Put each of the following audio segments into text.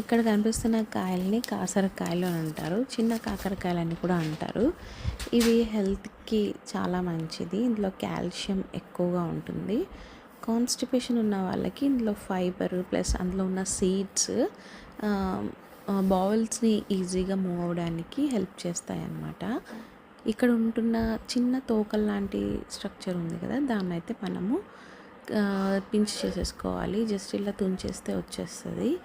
ఇక్కడ కనిపిస్తున్న కాయల్ని కాసరకాయలు అని అంటారు. చిన్న కాకరకాయలు అని కూడా అంటారు. ఇవి హెల్త్కి చాలా మంచిది. ఇందులో కాల్షియం ఎక్కువగా ఉంటుంది. కాన్స్టిపేషన్ ఉన్న వాళ్ళకి ఇందులో ఫైబర్ ప్లస్ అందులో ఉన్న సీడ్స్ బౌల్స్ని ఈజీగా మూవ్ అవ్వడానికి హెల్ప్ చేస్తాయన్నమాట. ఇక్కడ ఉంటున్న చిన్న తోకల్ లాంటి స్ట్రక్చర్ ఉంది కదా దాన్ని అయితే మనము పించ్ చేసేసుకోవాలి. జస్ట్ ఇలా తుంచేస్తే వచ్చేస్తుంది.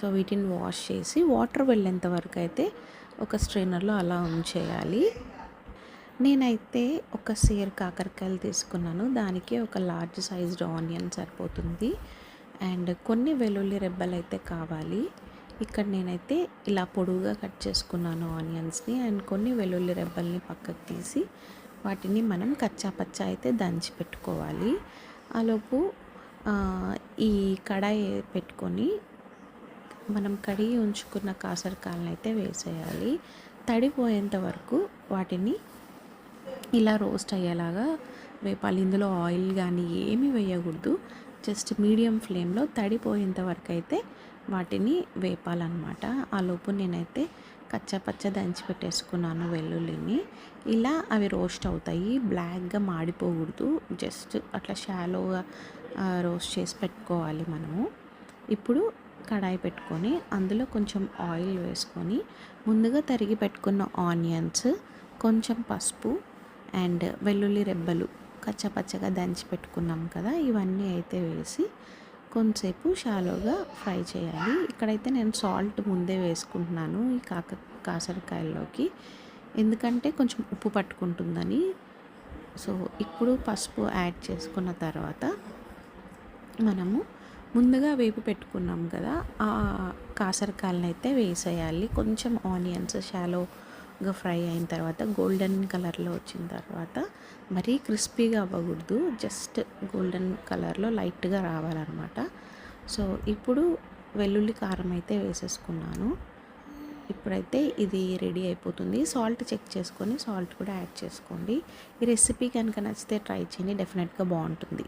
సో వీటిని వాష్ చేసి వాటర్ వెళ్ళేంత వరకు అయితే ఒక స్ట్రైనర్లో అలా ఉంచేయాలి. నేనైతే ఒక సేర్ కాకరకాయలు తీసుకున్నాను. దానికి ఒక లార్జ్ సైజ్డ్ ఆనియన్ సరిపోతుంది. అండ్ కొన్ని వెల్లుల్లి రెబ్బలు అయితే కావాలి. ఇక్కడ నేనైతే ఇలా పొడుగుగా కట్ చేసుకున్నాను ఆనియన్స్ని. అండ్ కొన్ని వెల్లుల్లి రెబ్బల్ని పక్కకు తీసి వాటిని మనం కచ్చా పచ్చా అయితే దంచి పెట్టుకోవాలి. ఆలోపు ఈ కడాయి పెట్టుకొని మనం కడిగి ఉంచుకున్న కాసరకాయలను అయితే వేసేయాలి. తడిపోయేంత వరకు వాటిని ఇలా రోస్ట్ అయ్యేలాగా వేపాలి. ఇందులో ఆయిల్ కానీ ఏమీ వేయకూడదు. జస్ట్ మీడియం ఫ్లేమ్లో తడిపోయేంత వరకు అయితే వాటిని వేపాలన్నమాట. ఆ లోపు నేనైతే కచ్చపచ్చ దంచి పెట్టేసుకున్నాను వెల్లుల్లిని. ఇలా అవి రోస్ట్ అవుతాయి. బ్లాక్గా మాడిపోకూడదు. జస్ట్ అట్లా షాలోగా రోస్ట్ చేసి పెట్టుకోవాలి మనము. ఇప్పుడు కడాయి పెట్టుకొని అందులో కొంచెం ఆయిల్ వేసుకొని ముందుగా తరిగి పెట్టుకున్న ఆనియన్స్ కొంచెం పసుపు అండ్ వెల్లుల్లి రెబ్బలు కచ్చపచ్చగా దంచి పెట్టుకున్నాం కదా ఇవన్నీ అయితే వేసి కొంతసేపు షాలోగా ఫ్రై చేయాలి. ఇక్కడైతే నేను సాల్ట్ ముందే వేసుకుంటున్నాను ఈ కాక కాసరకాయల్లోకి. ఎందుకంటే కొంచెం ఉప్పు పట్టుకుంటుందని. సో ఇప్పుడు పసుపు యాడ్ చేసుకున్న తర్వాత మనము ముందుగా వేపు పెట్టుకున్నాం కదా ఆ కాసరకాయలను అయితే వేసేయాలి. కొంచెం ఆనియన్స్ షాలో ఇంకా ఫ్రై అయిన తర్వాత గోల్డెన్ కలర్లో వచ్చిన తర్వాత మరీ క్రిస్పీగా అవ్వకూడదు. జస్ట్ గోల్డెన్ కలర్లో లైట్గా రావాలన్నమాట. సో ఇప్పుడు వెల్లుల్లి కారం అయితే వేసేసుకున్నాను. ఇప్పుడైతే ఇది రెడీ అయిపోతుంది. సాల్ట్ చెక్ చేసుకొని సాల్ట్ కూడా యాడ్ చేసుకోండి. ఈ రెసిపీ కనుక నచ్చితే ట్రై చేయండి. డెఫినెట్గా బాగుంటుంది.